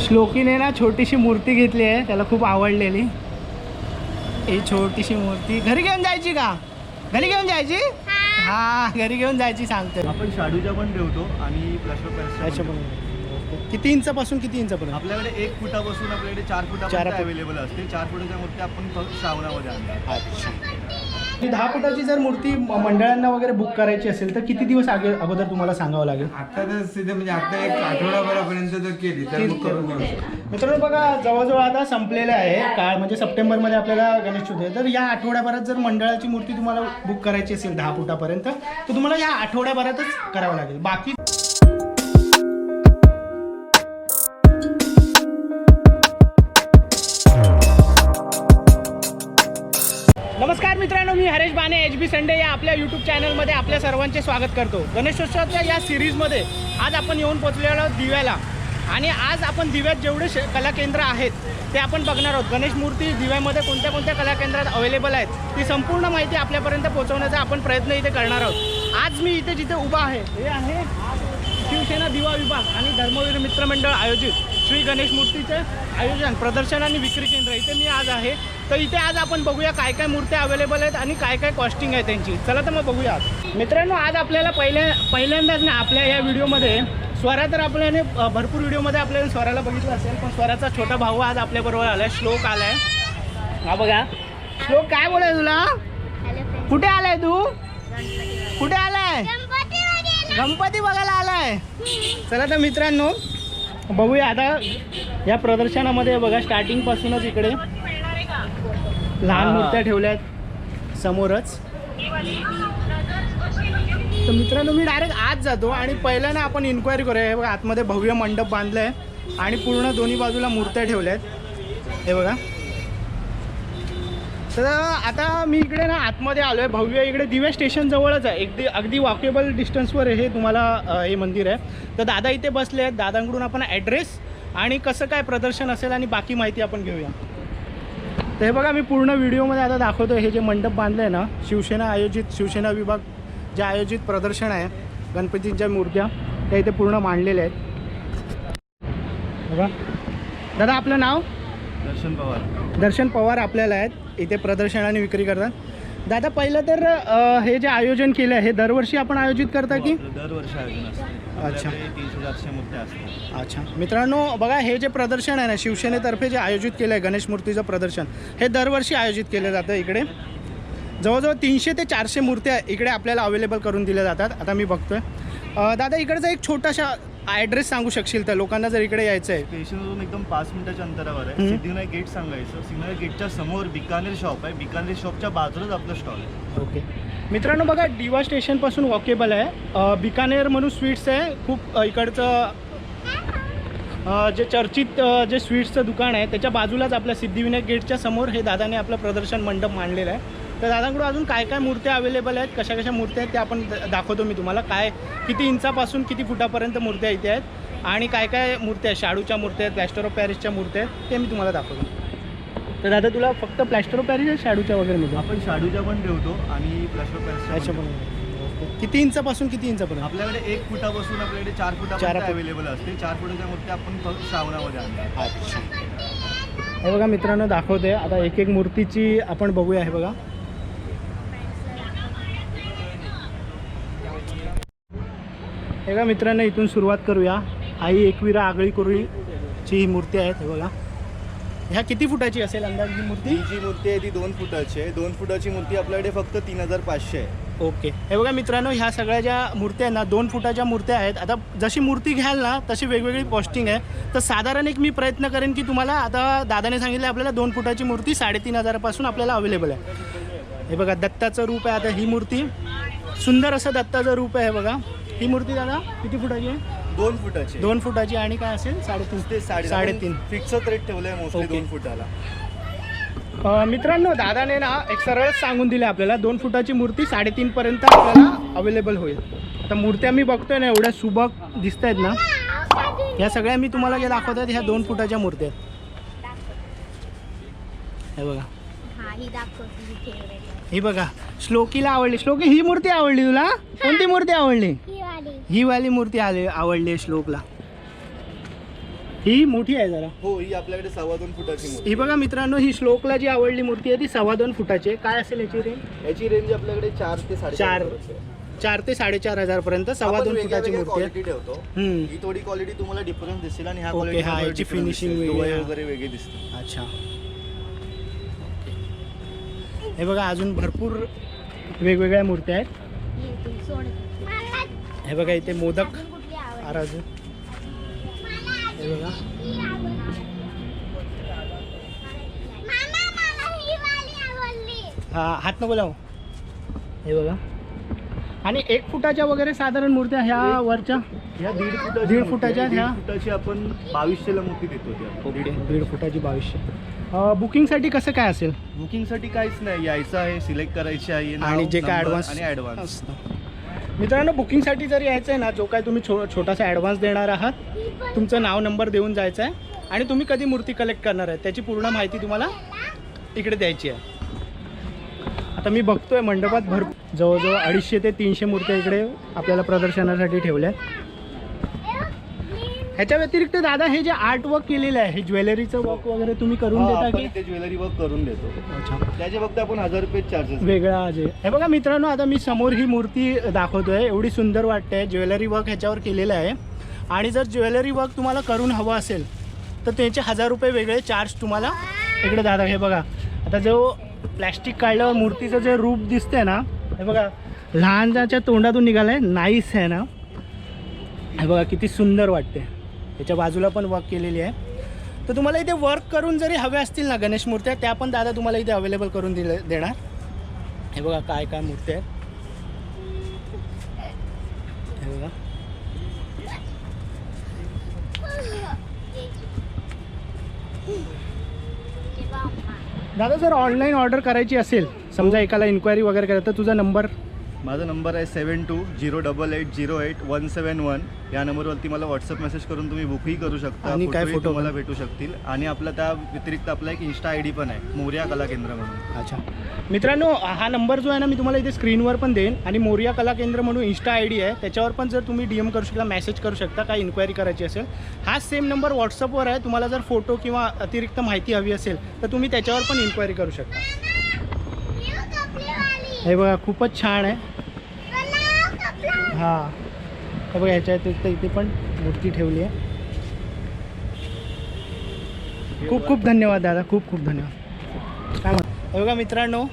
श्लोकीने ना छोटीशी मूर्ती घेतली आहे त्याला खूप आवडलेली. ही छोटीशी मूर्ती. घरी घेऊन जायची का? घरी घेऊन जायची? हा. घरी घेऊन जायची सांगते. आपण शाडूच्या पण ठेवतो आणि प्लास्टर अच्छा पण किती इंचापासून किती इंचापर्यंत? आपल्याकडे एक फुटापासून आपल्याकडे चार चार फुटापर्यंत फुट. अवेलेबल असते. चार फुटाच्या मूर्ती आपण फक्त श्रावणामध्ये आणतो. अच्छा. ही दहा फुटाची जर मूर्ती म- मंडळांना वगैरे बुक करायची असेल तर किती दिवस आगे अगोदर तुम्हाला सांगावं लागेल? आता तर म्हणजे आता एक आठवडाभरापर्यंत जर केली तर मग करून शकतो. मित्रांनो बघा जवळजवळ आता संपलेलं आहे काळ म्हणजे सप्टेंबरमध्ये आपल्याला गणेश चतुर्थी आहे. तर या आठवड्याभरात जर मंडळाची मूर्ती तुम्हाला बुक करायची असेल दहा फुटापर्यंत तर तुम्हाला या आठवड्याभरातच करावं लागेल. बाकी हरेश बाने एच बी संडे या आपल्या यूट्यूब चॅनलमध्ये आपल्या सर्वांचे स्वागत करतो. गणेशोत्सवाच्या या सिरीजमध्ये आज आपण येऊन पोचलेलो आहोत दिव्याला. आणि आज आपण दिव्यात जेवढे श कला केंद्र आहेत ते आपण बघणार आहोत. गणेश मूर्ती दिव्यामध्ये कोणत्या कोणत्या कला केंद्रात अवेलेबल आहेत ती संपूर्ण माहिती आपल्यापर्यंत पोहोचवण्याचा आपण प्रयत्न इथे करणार आहोत. आज मी इथे जिथे उभा आहे हे आहे शिवसेना दिवा विभाग आणि धर्मवीर मित्रमंडळ आयोजित श्री गणेश मूर्तीचे आयोजन प्रदर्शन आणि विक्री केंद्र. इथे मी आज आहे. तर इथे आज आपण बघूया काय काय मूर्त्या अवेलेबल आहेत आणि काय काय कॉस्टिंग आहे त्यांची. चला तर मग बघूया मित्रांनो आज आपल्याला पहिल्या पहिल्यांदाच ना आपल्या या व्हिडिओमध्ये स्वरा तर आपल्याने भरपूर व्हिडिओमध्ये आपल्याला स्वराला बघितलं असेल पण स्वराचा छोटा भाऊ आज आपल्याबरोबर आलाय श्लोक आलाय. हा बघा. श्लोक काय बोलाय तुला? कुठे आलाय तू? कुठे आलाय? गणपती बघायला आलाय. चला तर मित्रांनो बघूया आता या प्रदर्शनामध्ये बघा स्टार्टिंग पासूनच इकडे. लहान मूर्त्या ठेवल्यात समोरच. तर मित्रांनो मी डायरेक्ट आज जातो आणि पहिल्या ना आपण इन्क्वायरी करूया. हे बघा आतमध्ये भव्य मंडप बांधलाय आणि पूर्ण दोन्ही बाजूला मूर्त्या ठेवल्यात. हे बघा. तर आता मी इकडे ना आतमध्ये आलो आहे भव्य इकडे दिव्या स्टेशन जवळच आहे. अगदी अगदी वॉकेबल डिस्टन्सवर हे तुम्हाला हे मंदिर आहे. तर दादा इथे बसले आहेत. दादांकडून आपण ॲड्रेस आणि कसं काय प्रदर्शन असेल आणि बाकी माहिती आपण घेऊया. तर हे बघा मी पूर्ण व्हिडिओमध्ये आता दाखवतो हे जे मंडप बांधलं आहे ना शिवसेना आयोजित शिवसेना विभाग जे आयोजित प्रदर्शन आहे गणपतींच्या मूर्त्या त्या इथे पूर्ण मांडलेल्या आहेत. बघा. दादा आपलं नाव? दर्शन पवार. दर्शन पवार आपल्याला आहेत. इथे प्रदर्शन आणि विक्री करतात. दादा पहिलं तर अ, हे जे आयोजन केलं आहे हे दरवर्षी आपण आयोजित करता की? आपलं दरवर्षी आयोजन असते. अच्छा. आपल्याकडे तीनशे चारशे मूर्त्या असतात. अच्छा. मित्रांनो बघा हे जे प्रदर्शन आहे ना शिवसेनेतर्फे जे आयोजित केलं आहे गणेश मूर्तीचं प्रदर्शन हे दरवर्षी आयोजित केलं जातं इकडे. जवळजवळ तीनशे ते चारशे मूर्त्या इकडे आपल्याला अवेलेबल करून दिल्या जातात. आता मी बघतोय. अ, दादा इकडचा एक छोटासा ॲड्रेस सांगू शकशील तर? लोकांना जर इकडे यायचं आहे स्टेशनवरून एकदम पाच मिनिटाच्या अंतरावर आहे. सिद्धिविनायक गेट सांगायचं. सिद्धिविनायक गेटच्या समोर बिकानेर शॉप आहे. बिकानेर शॉपच्या बाजूलाच आपलं स्टॉल आहे. ओके. मित्रांनो बघा दिवा स्टेशनपासून वॉकेबल आहे. बिकानेर म्हणून स्वीट्स आहे. खूप इकडचं जे चर्चित जे स्वीट्सचं दुकान आहे त्याच्या बाजूलाच आपल्या सिद्धिविनायक गेटच्या समोर हे दादाने आपलं प्रदर्शन मंडप मांडलेलं आहे. तर दादांकडून अजून काय काय मूर्त्या अवेलेबल आहेत कशा कशा मूर्त्या आहेत त्या आपण दाखवतो मी तुम्हाला. काय किती इंचापासून किती फुटापर्यंत मूर्त्या इथे आहेत आणि काय काय मूर्त्या आहेत शाडूच्या मूर्त्या आहेत प्लॅस्टर ऑफ पॅरिसच्या मूर्त्या आहेत ते मी तुम्हाला दाखवतो. तर दादा तुला फक्त प्लॅस्टर ऑफ पॅरिस आहे शाडूच्या वगैरे मिळतो आपण शाडूच्या पण ठेवतो आणि प्लास्टर अच्छा पॅरिसच्या पण किती इंचापासून किती इंचापर्यंत? आपल्याकडे एक फुटापासून आपल्याकडे चार चार फूट. अवेलेबल असते. चार फुटाच्या मूर्त्या आपण फक्त श्रावणामध्ये आणतो. हे बघा मित्रांनो दाखवते आता एक एक मूर्तीची आपण बघूया हे बघा. हे बघा मित्रांनो इथून सुरुवात करूया. आई एकविरा आगळी करूची ही मूर्ती आहेत हे बघा. ह्या किती फुटाची असेल अंदाज ही मूर्ती? ही जी मूर्ती आहे ती दोन फुटाची आहे. दोन फुटाची मूर्ती आपल्याकडे फक्त तीन हजार पाचशे आहे. ओके. हे बघा मित्रांनो ह्या सगळ्या ज्या मूर्त्या आहेत ना दोन फुटाच्या मूर्त्या आहेत. आता जशी मूर्ती घ्याल ना तशी वेगवेगळी कॉस्टिंग आहे. तर साधारण एक मी प्रयत्न करेन की तुम्हाला आता दादाने सांगितलं आपल्याला दोन फुटाची मूर्ती साडेतीन हजारापासून आपल्याला अवेलेबल आहे. हे बघा दत्ताचं रूप आहे आता ही मूर्ती. सुंदर असं दत्ताचं रूप आहे बघा. ही मूर्ती दादा किती फुटाची आहे? दोन फुटाची. दोन फुटाची आणि काय असेल? साडेतीन. ते साडे साडेतीन. फिक्सच रेट ठेवलाय मोस्टली. दोन फुटाला. अ, मित्रांनो दादाने ना एक सरळच सांगून दिले आपल्याला दोन फुटाची मूर्ती साडेतीन पर्यंत आपल्याला अवेलेबल होईल. आता मूर्त्या मी बघतोय ना एवढ्या सुबक दिसत आहेत ना. ह्या सगळ्या मी तुम्हाला जे दाखवत आहेत ह्या दोन फुटाच्या मूर्त्या आहेत. हे बघा. हा ही ही बघा श्लोकीला आवडली. श्लोकी ही मूर्ती आवडली तुला? कोणती मूर्ती आवडली? ही वाली ही वाली मूर्ती आली आवडली श्लोकला. ही मोठी आहे जरा. हो ही आपल्याकडे सव्वा दोन फुटाची मूर्ती ही बघा मित्रांनो ही श्लोकला जी आवडली मूर्ती आहे ती सव्वा दोन फुटाची आहे. काय असेल याची रेंज याची रेंज आपल्याकडे चार ते चार. चार ते साडेचार हजार पर्यंत सव्वा दोन फुटाची मूर्ती ठेवतो. हम्म. ही थोडी क्वालिटी तुम्हाला डिफरन्स दिसेल आणि ह्या क्वालिटी हा, याची आहे. वगैरे वेगळी दिसते अच्छा. हे बघा अजून भरपूर वेगवेगळ्या मूर्त्या आहेत. हे बघा इथे मोदक आराजू हे बघा. हा हात नको लावू. हे बघा. आणि एक फुटाच्या वगैरे साधारण मूर्त्या ह्या वरच्या? ह्या दीड फुटाची दीड फुटाच्या. ह्या? फुटाची आपण बावीसशेला मूर्ती देतो दीड फुटाची बावीसशे. बुकिंगसाठी कसं काय असेल? बुकिंगसाठी काहीच नाही. यायचं आहे सिलेक्ट करायची आहे आणि जे काय ॲडव्हान्स आणि ॲडव्हान्स मित्रांनो बुकिंगसाठी जर यायचं आहे ना जो काय तुम्ही छो छोटासा ॲडव्हान्स देणार आहात तुमचं नाव नंबर देऊन जायचं आहे आणि तुम्ही कधी मूर्ती कलेक्ट करणार आहे त्याची पूर्ण माहिती तुम्हाला इकडे द्यायची आहे. आता मी बघतोय मंडपात भर जवळजवळ अडीचशे ते तीनशे मूर्त्या इकडे आपल्याला प्रदर्शनासाठी ठेवल्या आहेत ह्याच्या व्यतिरिक्त दादा हे जे आर्ट वर्क केलेलं आहे हे ज्वेलरीचं वर्क वगैरे तुम्ही करून देता की? ते ज्वेलरी वर्क करून देतो. अच्छा. त्याचे फक्त आपण हजार रुपये चार्जेस वेगळा जे हे बघा मित्रांनो आता मी समोर ही मूर्ती दाखवतोय. एवढी सुंदर वाटते. ज्वेलरी वर्क ह्याच्यावर केलेलं आहे. आणि जर ज्वेलरी वर्क तुम्हाला करून हवं असेल तर त्याचे हजार रुपये वेगळे चार्ज तुम्हाला इकडे दादा हे बघा. आता जो प्लॅस्टिक काढल्यावर मूर्तीचं जे रूप दिसतंय ना हे बघा लहानच्या तोंडातून निघालं आहे नाईस आहे ना? हे बघा किती सुंदर वाटते त्याच्या बाजूला पण वर्क केलेली आहे. तर तुम्हाला इथे वर्क करून जरी हव्या असतील ना गणेश मूर्त्या त्या पण दादा तुम्हाला इथे अवेलेबल करून दिले देणार. हे बघा काय काय मूर्त्या आहेत हे बघा. दादा जर ऑनलाईन ऑर्डर करायची असेल समजा एकाला इन्क्वायरी वगैरे करायचं तर तुझा नंबर माझा नंबर आहे seven two zero double eight zero eight one seven one. या नंबरवरती मला व्हॉट्सअप मेसेज करून तुम्ही बुकही करू शकता आणि काय फोटोही फोटो तुम्हाला पण? भेटू शकतील. आणि आपला त्या व्यतिरिक्त आपला एक इन्स्टा आय डी पण आहे मोर्या कला केंद्र म्हणून. अच्छा. मित्रांनो हा नंबर जो आहे ना मी तुम्हाला इथे स्क्रीनवर पण देईन. आणि मोरिया कला केंद्र म्हणून इन्स्टा आय डी आहे. त्याच्यावर पण जर तुम्ही डी एम करू शकता मेसेज करू शकता काय इन्क्वायरी करायची असेल हाच सेम नंबर व्हॉट्सअपवर आहे. तुम्हाला जर फोटो किंवा अतिरिक्त माहिती हवी असेल तर तुम्ही त्याच्यावर पण इन्क्वायरी करू शकता. हे बघा खूपच छान आहे. हां. हे बघा ह्याच्या व्यतिरिक्त इथे पण मूर्ती ठेवली आहे. खूप खूप धन्यवाद दादा. खूप खूप धन्यवाद. काय म्हणतो? बघा मित्रांनो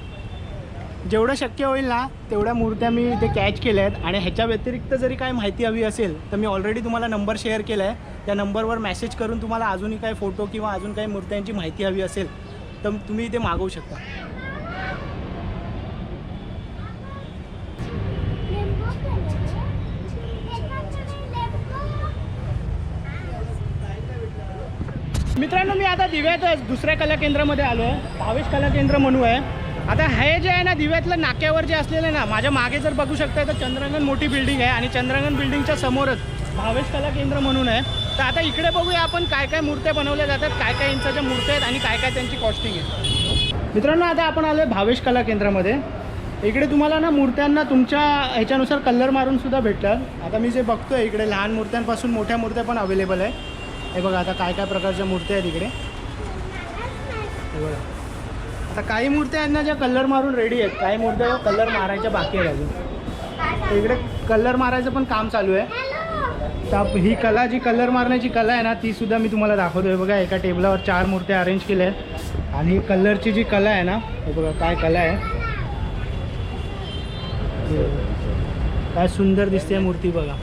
जेवढं शक्य होईल ना तेवढ्या मूर्त्या मी इथे कॅच केल्या आहेत. आणि ह्याच्या व्यतिरिक्त जरी काय माहिती हवी असेल तर मी ऑलरेडी तुम्हाला नंबर शेअर केला आहे त्या नंबरवर मेसेज करून तुम्हाला अजूनही काही फोटो किंवा अजून काही मूर्त्यांची माहिती हवी असेल तर तुम्ही इथे मागवू शकता. मित्रांनो मी आता दिव्यातच दुसऱ्या कला केंद्रामध्ये आलो आहे. भावेश कला केंद्र म्हणू आहे. आता हे जे आहे ना दिव्यातलं नाक्यावर जे असलेलं आहे ना माझ्या मागे जर बघू शकता तर चंद्रगन मोठी बिल्डिंग आहे आणि चंद्रगन बिल्डिंगच्या समोरच भावेश कला केंद्र म्हणून आहे. तर आता इकडे बघूया आपण काय काय मूर्त्या बनवल्या जातात काय काय इंचाच्या मूर्त्या आहेत आणि काय काय त्यांची कॉस्टिंग आहे. मित्रांनो आता आपण आलो आहे भावेश कला केंद्रामध्ये. इकडे तुम्हाला ना मूर्त्यांना तुमच्या ह्याच्यानुसार कलर मारून सुद्धा भेटतात. आता मी जे बघतोय इकडे लहान मूर्त्यांपासून मोठ्या मूर्त्या पण अवेलेबल आहे. हे बघा आता काय काय प्रकारच्या मूर्त्या आहेत इकडे. हे बघा. आता काही मूर्त्या आहेत ना ज्या कलर मारून रेडी आहेत. काही मूर्त्या कलर मारायच्या बाकी आहेत अजून. इकडे कलर मारायचं पण काम चालू आहे. तर ही कला जी कलर मारण्याची कला आहे ना ती सुद्धा मी तुम्हाला दाखवतोय. बघा एका टेबलावर चार मूर्त्या अरेंज केल्या आहेत. आणि ही कलरची जी कला आहे ना हे बघा काय कला आहे. काय सुंदर दिसते मूर्ती बघा.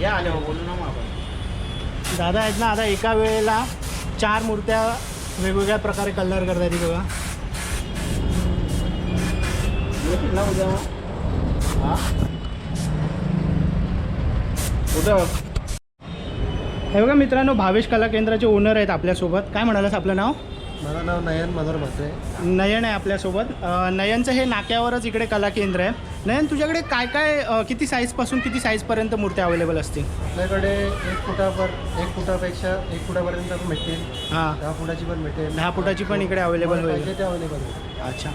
या आले बोलू ना मग आपण. दादा आहेत ना आता एका वेळेला चार मूर्त्या वेगवेगळ्या प्रकारे कलर करतात ही बघा. हे? बघा. मित्रांनो भावेश कला केंद्राचे ओनर आहेत आपल्यासोबत. काय म्हणालास आपलं नाव? माझं नाव नयन मनोहर म्हात्रे. नयन आहे आपल्यासोबत. अ, नयनचं हे नाक्यावरच इकडे कला केंद्र आहे. नयन तुझ्याकडे काय काय अ, किती साईजपासून किती साईजपर्यंत मूर्त्या अवेलेबल असतील? आपल्याकडे एक फुटावर एक फुटापेक्षा एक फुटापर्यंत पण भेटतील. हां. दहा फुटाची पण भेटेल. दहा फुटाची पण इकडे अवेलेबल होईल. पाहिजे ते अवेलेबल होईल अच्छा.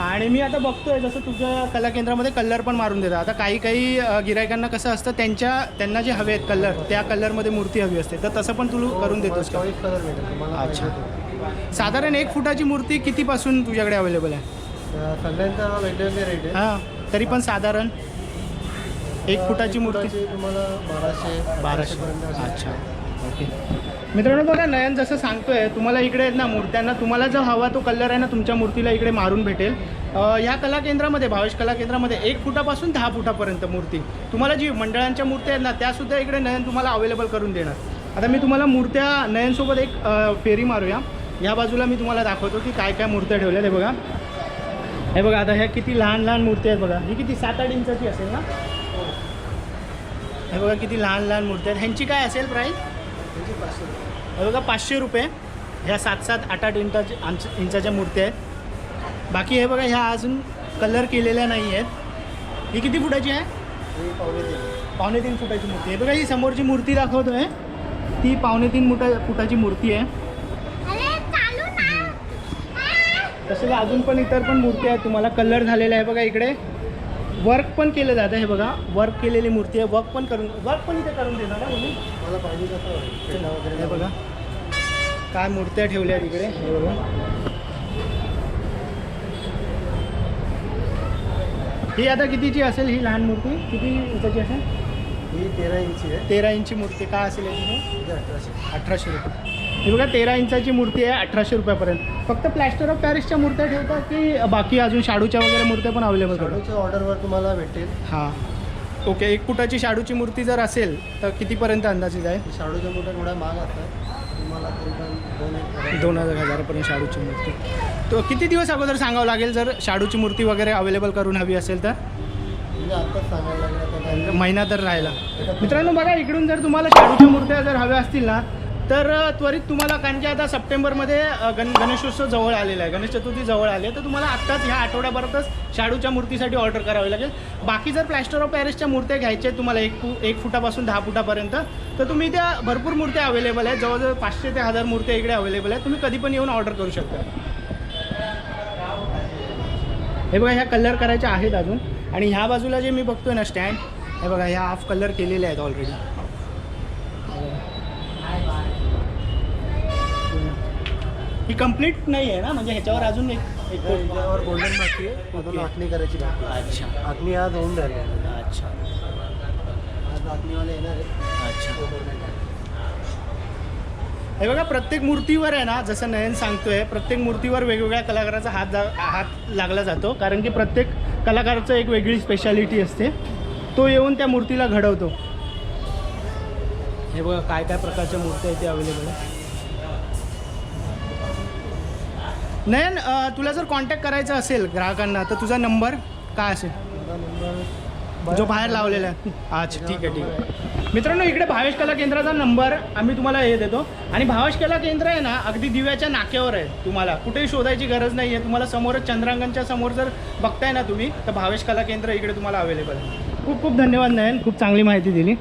आणि मी आता बघतोय जसं तुझ्या कला केंद्रामध्ये कलर पण मारून देतात. आता काही काही अ, गिरायकांना कसं असतं त्यांच्या त्यांना जे हवे आहेत कलर त्या कलरमध्ये मूर्ती हवी असते. तर तसं पण तू करून देतोस का? चॉईस कलर भेटेल. तुम्हाला अच्छा. पाहिजे. साधारण एक फुटाची मूर्ती कितीपासून तुझ्याकडे अवेलेबल आहे? तर सगळ्यांचा वेगवेगळे रेट आहे हां तरी पण साधारण एक फुटाची मूर्ती? फुटाची तुम्हाला बाराशे बाराशे. अच्छा ओके. मित्रांनो बघा नयन जसं सांगतोय तुम्हाला इकडे आहेत ना मूर्त्यांना तुम्हाला जो हवा तो कलर आहे ना तुमच्या मूर्तीला इकडे मारून भेटेल. अ, ह्या कला केंद्रामध्ये भावेश कला केंद्रामध्ये एक फुटापासून दहा फुटापर्यंत मूर्ती. तुम्हाला जी मंडळांच्या मूर्त्या आहेत ना त्यासुद्धा इकडे नयन तुम्हाला अवेलेबल करून देणार. आता मी तुम्हाला मूर्त्या नयनसोबत एक अ, फेरी मारूया. ह्या बाजूला मी तुम्हाला दाखवतो की काय काय मूर्त्या ठेवल्या हे बघा. हे बघा आता ह्या किती लहान लहान मूर्ती आहेत बघा. ही किती सात आठ इंचाची असेल ना? हे बघा किती लहान लहान मूर्ती आहेत. ह्यांची काय असेल प्राईस हे बघा पाचशे रुपये. ह्या सात सात आठ आठ इंचाची आमच्या इंचाच्या मूर्त्या आहेत. बाकी हे बघा ह्या अजून कलर केलेल्या नाही आहेत. ही किती फुटाची आहे? पावणे तीन. पावणे तीन फुटाची मूर्ती आहे. बघा ही समोरची मूर्ती दाखवतो आहे ती पावणे तीन मुटा फुटाची मूर्ती आहे अरे चालू ना तसेच अजून पण इतर पण मूर्ती आहेत. तुम्हाला कलर झालेले आहे बघा इकडे. वर्क पण केलं जातं हे बघा. वर्क केलेली मूर्ती आहे. वर्क पण करून वर्क पण इथे करून देणार ना तुम्ही? मला पाहिजे. पेंडा वगैरे हे बघा. काय मूर्त्या ठेवल्या आहेत इकडे? हे बघा. ही आता कितीची असेल ही लहान मूर्ती? किती इंचाची असेल? ही तेरा इंची आहे. तेरा इंची मूर्ती. काय असेल अठराशे. अठराशे रुपये. ही बघा तेरा इंचाची मूर्ती आहे अठराशे रुपयापर्यंत. फक्त प्लॅस्टर ऑफ पॅरिसच्या मूर्त्या ठेवतात की बाकी अजून शाडूच्या वगैरे मूर्त्या पण अवेलेबल शाडूच्या ऑर्डरवर तुम्हाला भेटेल. हां. ओके एक फुटाची शाडूची मूर्ती जर असेल तर कितीपर्यंत अंदाजित आहे ही शाडूच्या मोठ्या थोड्या महाग असतात. तुम्हाला दोन हजार- हजारापर्यंत शाडूची मूर्ती. तो किती दिवस अगोदर सांगावं लागेल जर शाडूची मूर्ती वगैरे अवेलेबल करून हवी असेल तर? म्हणजे महिना तर राहिला. मित्रांनो बघा इकडून जर तुम्हाला शाडूच्या मूर्त्या जर हव्या असतील ना तर त्वरित तुम्हाला कारण की आता सप्टेंबरमध्ये गण गणेशोत्सव जवळ आलेला आहे. गणेश चतुर्थी जवळ आली आहे. तर तुम्हाला आत्ताच ह्या आठवड्याभरातच शाडूच्या मूर्तीसाठी ऑर्डर करावी लागेल. बाकी जर प्लॅस्टर ऑफ पॅरिसच्या मूर्त्या घ्यायच्या आहेत तुम्हाला एक फु एक फुटापासून दहा फुटापर्यंत तर तुम्ही त्या भरपूर मूर्त्या अवेलेबल आहेत. जवळजवळ पाचशे ते हजार मूर्त्या इकडे अवेलेबल आहेत. तुम्ही कधी पण येऊन ऑर्डर करू शकता. हे बघा ह्या कलर करायच्या आहेत अजून. आणि ह्या बाजूला जे मी बघतोय ना स्टँड हे बघा ह्या हाफ कलर केलेले आहेत ऑलरेडी ही कंप्लीट नाही आहे ना? म्हणजे ह्याच्यावर अजून एक एक तर याच्यावर गोल्डन बाकी आहे. अजून. आखणी करायची बाकी आहे. अच्छा. आखणी आज होऊन राहिली आहे. अच्छा. आज आखणीवाले येणार अच्छा. हे बघा प्रत्येक मूर्तीवर आहे ना जसं नयन सांगतोय प्रत्येक मूर्तीवर वेगवेगळ्या कलाकाराचा हात जा हात लागला जातो. कारण की प्रत्येक कलाकाराचं एक वेगळी स्पेशालिटी असते. तो येऊन त्या मूर्तीला घडवतो. हे बघा काय काय प्रकारच्या मूर्त्या इथे अवेलेबल आहे नयन अं, तुला जर कॉन्टॅक्ट करायचा असेल ग्राहकांना तर तुझा नंबर काय असेल? जो बाहेर लावलेला आहे. अच्छा ठीक आहे ठीक आहे. मित्रांनो इकडे भावेश कला केंद्राचा नंबर आम्ही तुम्हाला हे देतो. आणि भावेश कला केंद्र आहे ना अगदी दिव्याच्या नाक्यावर आहे तुम्हाला. कुठेही शोधायची गरज नाही आहे तुम्हाला समोरच चंद्रांगणच्या समोर जर बघताय ना तुम्ही तर भावेश कला केंद्र इकडे तुम्हाला अवेलेबल आहे. खूप खूप धन्यवाद नयन. खूप चांगली माहिती दिली.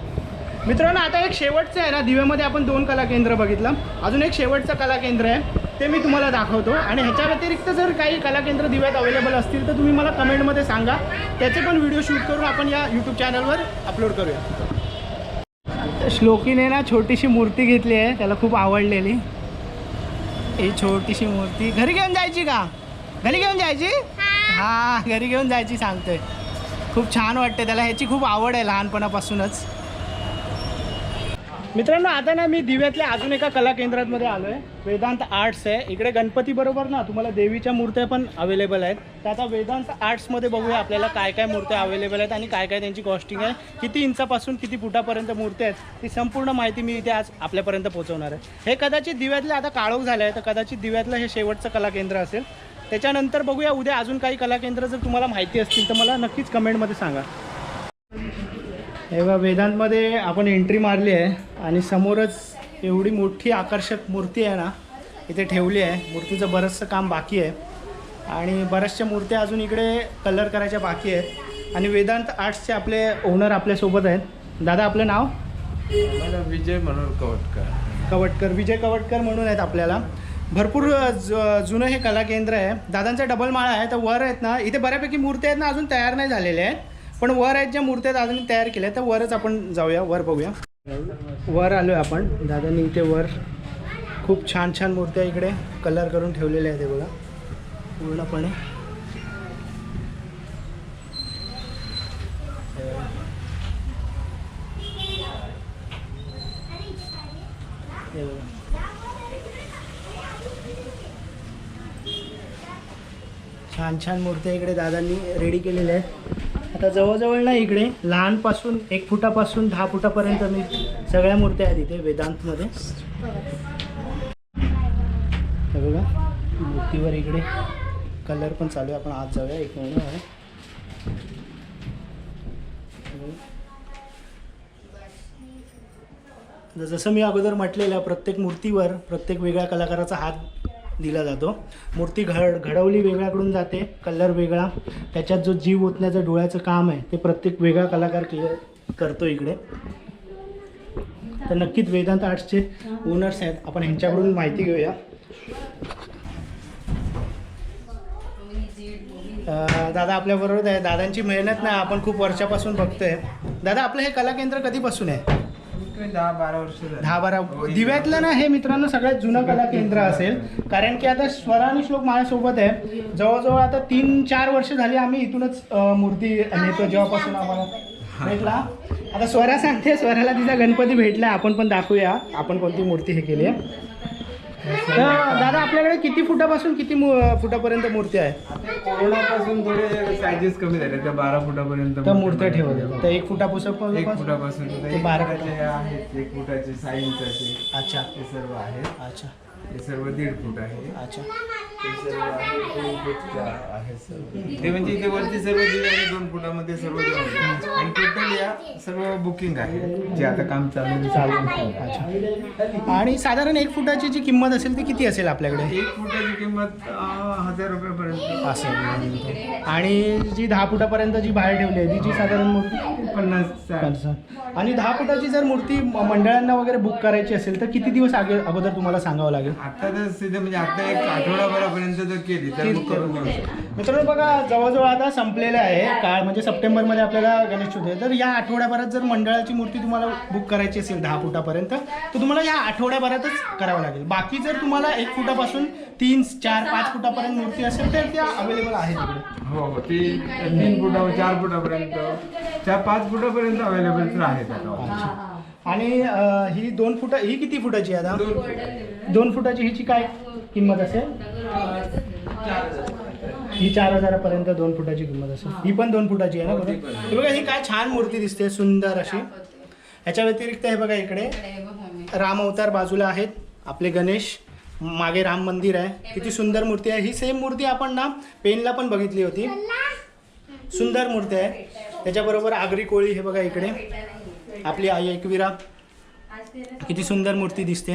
मित्रांनो आता एक शेवटचं आहे ना दिव्यामध्ये आपण दोन कला केंद्र बघितलं. अजून एक शेवटचं कला केंद्र आहे. ते मी तुम्हाला दाखवतो. आणि ह्याच्या व्यतिरिक्त जर काही कला केंद्र दिव्यात अवेलेबल असतील तर तुम्ही मला कमेंटमध्ये सांगा. त्याचे पण व्हिडिओ शूट करून आपण या यूट्यूब चॅनलवर अपलोड करूया. श्लोकीने ना छोटीशी मूर्ती घेतली आहे त्याला खूप आवडलेली. ही छोटीशी मूर्ती. घरी घेऊन जायची का? घरी घेऊन जायची? हा घरी घेऊन जायची सांगतोय. खूप छान वाटते त्याला. ह्याची खूप आवड आहे लहानपणापासूनच. मित्रांनो आता ना मी दिव्यातल्या अजून एका कला केंद्रामध्ये आलो आहे वेदांत आर्ट्स आहे. इकडे गणपती बरोबर ना तुम्हाला देवीच्या मूर्त्या पण अवेलेबल आहेत. तर आता वेदांत आर्ट्समध्ये बघूया आपल्याला काय काय मूर्त्या अवेलेबल आहेत आणि काय काय त्यांची कॉस्टिंग आहे. किती इंचापासून किती फुटापर्यंत मूर्त्या आहेत ती संपूर्ण माहिती मी इथे आज आपल्यापर्यंत पोहोचवणार आहे. हे कदाचित दिव्यातले आता काळोख झालं आहे तर कदाचित दिव्यातलं हे शेवटचं कला केंद्र असेल. त्याच्यानंतर बघूया उद्या अजून काही कला केंद्र जर तुम्हाला माहिती असतील तर मला नक्कीच कमेंटमध्ये सांगा. हे बघा वेदांतमध्ये आपण एंट्री मारली आहे आणि समोरच एवढी मोठी आकर्षक मूर्ती आहे ना इथे ठेवली आहे. मूर्तीचं बरंचसं काम बाकी आहे. आणि बऱ्याचशा मूर्त्या अजून इकडे कलर करायच्या बाकी आहेत. आणि वेदांत आर्ट्सचे आपले ओनर आपल्यासोबत आहेत. दादा आपलं नाव? मला विजय मनोहर कवटकर. कवटकर विजय कवटकर म्हणून आहेत आपल्याला. भरपूर जुनं हे कला केंद्र आहे. दादांचा डबल माळा आहे तर वर आहेत ना इथे बऱ्यापैकी मूर्त्या आहेत ना अजून तयार नाही झालेल्या आहेत. पण वर आहेत ज्या मूर्त्या आहेत तयार केल्या त्या तर वरच आपण जाऊया वर बघूया. वर आलो आहे आपण. दादांनी इथे वर खूप छान छान मूर्त्या इकडे कलर करून ठेवलेल्या आहेत बघा. पूर्णपणे. छान छान मूर्त्या इकडे दादांनी रेडी केलेल्या आहेत. आता जवळजवळ ना इकडे लहानपासून एक फुटापासून दहा फुटापर्यंत मी सगळ्या मूर्त्या आहेत इथे वेदांतमध्ये. बघा मूर्तीवर इकडे कलर पण चालू आहे आपण आज जाऊया एक महिना आहे. जसं मी अगोदर म्हटलेलं प्रत्येक मूर्तीवर प्रत्येक वेगळ्या कलाकाराचा हात दिला जातो. मूर्ती घड घडवली वेगळ्याकडून जाते कलर वेगळा. त्याच्यात जो जीव ओतण्याचं डोळ्याचं काम आहे ते प्रत्येक वेगळा कलाकार के करतो इकडे. तर नक्कीच वेदांत आर्ट्सचे ओनर्स आहेत. आपण ह्यांच्याकडून माहिती घेऊया. दादा आपल्याबरोबर आहे. दादांची मेहनत नाही आपण खूप वर्षापासून बघतोय. दादा आपलं हे कला केंद्र कधीपासून आहे? दहा बारा वर्ष झाली. दहा बारा. दिव्यातलं ना हे मित्रांनो सगळ्यात जुनं कला. केंद्र असेल. कारण की आता स्वरा आणि श्लोक माझ्यासोबत आहे. जवळजवळ आता तीन चार वर्ष झाली आम्ही इथूनच मूर्ती नेतो. जेव्हापासून आम्हाला भेटला. आता स्वरा सांगते स्वराला तिचा गणपती भेटला आपण पण दाखवूया. आपण कोणती मूर्ती हे केली आहे. तर दादा आपल्याकडे किती फुटापासून किती मू- फुटापर्यंत मूर्ती आहे? आता कोरोनापासून थोडे सायझेस कमी झाले. त्या बारा फुटापर्यंत त्या मूर्त्या ठेवत आहेत. तर एक फुटापासून एक फुटापासून तर ते एक बारा फुटाचे आहेत एक फुटाचे सहा इंचाचे. अच्छा. हे सर्व आहेत. अच्छा. हे सर्व दीड फूट आहे. अच्छा. ते ते म्हणजे इथे वरती सर्व दिले आहे दोन फुटामध्ये सर्व. आणि टोटल या सर्व बुकिंग आहे. जे आता काम चालू चालू अच्छा. आणि साधारण एक फुटाची जी किंमत असेल ती किती असेल आपल्याकडे? एक फुटाची किंमत हजार रुपयापर्यंत. असेल. आणि जी दहा फुटापर्यंत जी बाहेर ठेवली आहे तिची साधारण मूर्ती? पन्नास. आणि दहा फुटाची जर मूर्ती मंडळांना वगैरे बुक करायची असेल तर किती दिवस आगे अगोदर तुम्हाला सांगावं लागेल? आता तर सिधे म्हणजे आता एक आठवडाभरापर्यंत जर केली तर मग करून देऊ शकतो. मित्रांनो बघा जवळजवळ आता संपलेलं आहे काळ म्हणजे सप्टेंबरमध्ये आपल्याला गणेश चतुर्थी आहे. तर या आठवड्याभरात जर मंडळाची मूर्ती तुम्हाला बुक करायची असेल दहा फुटापर्यंत तर तुम्हाला या आठवड्याभरातच करावं लागेल. बाकी जर तुम्हाला एक फुटापासून तीन चार पाच फुटापर्यंत मूर्ती असेल तर त्या अवेलेबल आहेत इकडे हो हो ती तीन फुटा चार फुटापर्यंत चार पाच फुटापर्यंत अवेलेबल तर आहेत आता. आणि अं, ही दोन फुट ही किती फुटाची आहे आता? दोन फुटाची हिची काय किंमत असेल? ही चार हजारापर्यंत दोन फुटाची किंमत असेल. ही. पण दोन फुटाची आहे ना बघा. हे बघा ही काय छान मूर्ती दिसते सुंदर अशी. ह्याच्या व्यतिरिक्त हे बघा इकडे. राम अवतार बाजूला आहेत आपले गणेश. मागे राम मंदिर आहे. किती सुंदर मूर्ती आहे. ही सेम मूर्ती आपण ना पेनला पण बघितली होती. सुंदर मूर्ती आहे. त्याच्याबरोबर आगरी कोळी हे बघा इकडे. आपली आई एकविरा किती सुंदर मूर्ती दिसते.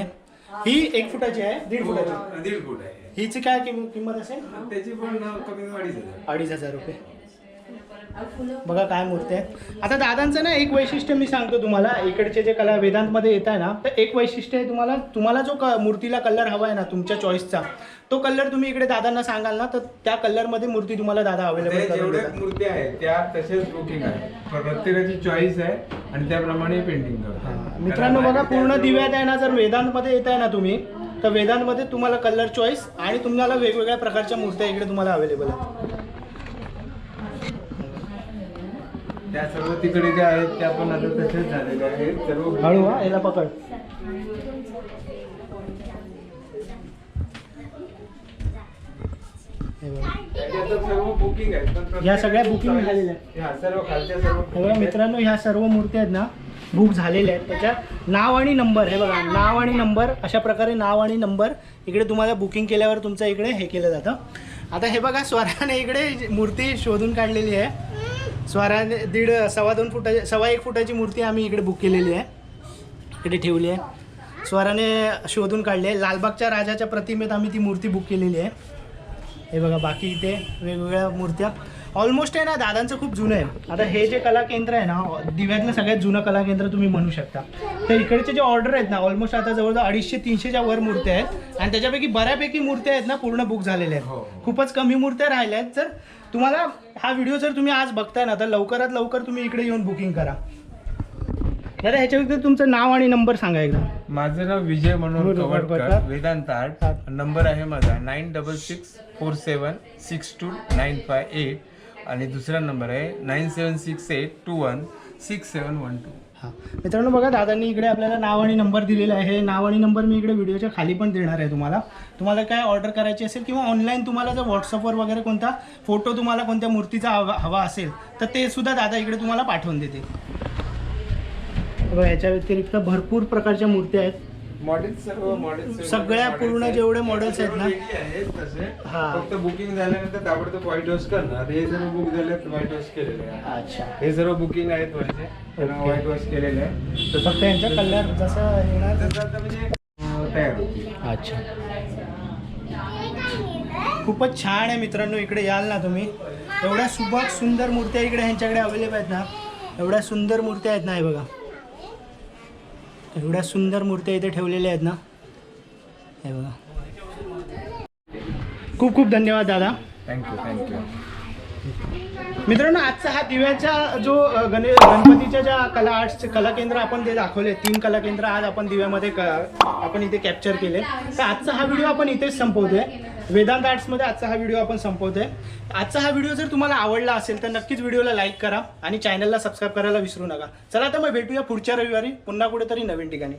ही एक फुटाची आहे दीड फुटाची. दीड फूट आहे. हिची काय किंम- किंमत असेल? त्याची पण कमी अडीच हजार. अडीच हजार रुपये. बघा काय मूर्ती आहे आता दादांचं ना एक वैशिष्ट्य मी सांगतो तुम्हाला. इकडचे जे कला वेदांतमध्ये येत आहे ना तर एक वैशिष्ट्य आहे तुम्हाला. तुम्हाला जो क मूर्तीला कलर हवा आहे ना तुमच्या चॉईसचा तो कलर तुम्ही इकडे दादांना सांगाल ना तर त्या कलरमध्ये मूर्ती तुम्हाला दादा अवेलेबल ते करून जेवढ्या देतात. मूर्ती आहेत त्या तसेच बुकिंग आहे पण प्रत्येकाची चॉईस आहे आणि त्याप्रमाणे पेंटिंग मित्रांनो बघा पूर्ण दिव्यात आहे ना जर वेदांतमध्ये येत आहे ना तुम्ही तर वेदांतमध्ये तुम्हाला कलर चॉईस आणि तुम्हाला वेगवेगळ्या प्रकारच्या मूर्त्या इकडे तुम्हाला अवेलेबल आहेत त्या सर्व तिकडे ज्या आहेत त्या पण आता तसेच झालेल्या आहेत सर्व हळू हा याला पकड हे बघा. त्याच्यात तर सर्व बुकिंग आहे पण प्रत्येक या सगळ्या booking झालेल्या आहेत. ह्या सर्व खालच्या सर्व हे बघा मित्रांनो ह्या सर्व मूर्त्या आहेत ना बुक झालेले आहेत. त्याच्यात नाव आणि नंबर हे बघा नाव आणि नंबर अशा प्रकारे नाव आणि नंबर इकडे तुम्हाला बुकिंग केल्यावर तुमचं इकडे हे केलं जातं. आता हे बघा स्वराने इकडे मूर्ती शोधून काढलेली आहे. स्वराने दीड सव्वा दोन फुटाची सव्वा एक फुटाची मूर्ती आम्ही इकडे बुक केलेली आहे. इकडे ठेवली आहे. स्वराने शोधून काढली आहे. लालबागच्या राजाच्या प्रतिमेत आम्ही ती मूर्ती बुक केलेली आहे. हे बघा बाकी इथे वेगवेगळ्या मूर्त्या. ऑलमोस्ट आहे ना दादांचं खूप जुनं आहे. आता हे जे कला केंद्र आहे ना दिव्यातलं सगळ्यात जुनं कला केंद्र तुम्ही म्हणू शकता. तर इकडचे जे ऑर्डर आहेत ना ऑलमोस्ट आता जवळजवळ अडीचशे तीनशेच्या वर मूर्त्या आहेत. आणि त्याच्यापैकी बऱ्यापैकी मूर्त्या आहेत ना पूर्ण बुक झालेल्या हो, आहेत खूपच कमी मूर्त्या राहिल्या आहेत. तर तुम्हाला हा व्हिडिओ जर तुम्ही आज बघताय ना तर लवकरात लवकर तुम्ही इकडे येऊन बुकिंग करा. दादा ह्याच्या व्यतिरिक्त तुमचं नाव आणि नंबर सांगा एकदा. माझं नाव विजय मनोहर कवडकर. वेदांत आर्ट. नंबर आहे माझा nine double six four seven six two nine five eight आणि दुसरा नंबर आहे nine seven six eight two one six seven one two. हां. मित्रांनो बघा दादांनी इकडे आपल्याला नाव आणि नंबर दिलेला आहे. हे नाव आणि नंबर मी इकडे व्हिडिओच्या खाली पण देणार आहे तुम्हाला. तुम्हाला काय ऑर्डर करायची असेल किंवा ऑनलाईन तुम्हाला जर व्हॉट्सअपवर वगैरे कोणता फोटो तुम्हाला कोणत्या मूर्तीचा हवा हवा असेल तर ते सुद्धा दादा इकडे तुम्हाला पाठवून देते. बघा याच्या व्यतिरिक्त भरपूर प्रकारच्या मूर्त्या आहेत. सर्व सगळ्या पूर्ण जेवढे models आहेत ना, तसे. हा. फक्त बुकिंग झाल्यानंतर ताबडतोब व्हाईट वॉश करणार हे सर्व बुक झाले व्हाईट वॉश केलेले आहे अच्छा. हे सर्व बुकिंग आहेत त्यांना Okay. व्हाईट वॉश केलेले आहे. तसं फक्त यांचा कलर जसं येणार तसं आता म्हणजे तयार अच्छा. खूपच छान आहे मित्रांनो इकडे याल ना तुम्ही. एवढ्या सुबक सुंदर मूर्त्या इकडे ह्यांच्याकडे अवेलेबल आहेत ना. एवढ्या सुंदर मूर्त्या आहेत ना हे बघा. एवढ्या सुंदर मूर्त्या इथे ठेवलेल्या आहेत ना. हे बघा. खूप खूप धन्यवाद दादा. थँक्यू थँक्यू मित्रांनो आजचा हा दिव्याचा जो गणे गणपतीच्या ज्या कला आर्ट्सचे कला केंद्र आपण जे दाखवले तीन कला केंद्र आज आपण दिव्यामध्ये आपण इथे कॅप्चर केले. तर आजचा हा व्हिडिओ आपण इथेच संपवतोय. वेदांत आर्ट्समध्ये आजचा हा व्हिडिओ आपण संपवतोय. आजचा हा व्हिडिओ जर तुम्हाला आवडला असेल तर नक्कीच व्हिडिओला लाईक करा आणि चॅनलला सबस्क्राईब करायला विसरू नका. चला तर मग भेटूया पुढच्या रविवारी पुन्हा कुठेतरी नवीन ठिकाणी.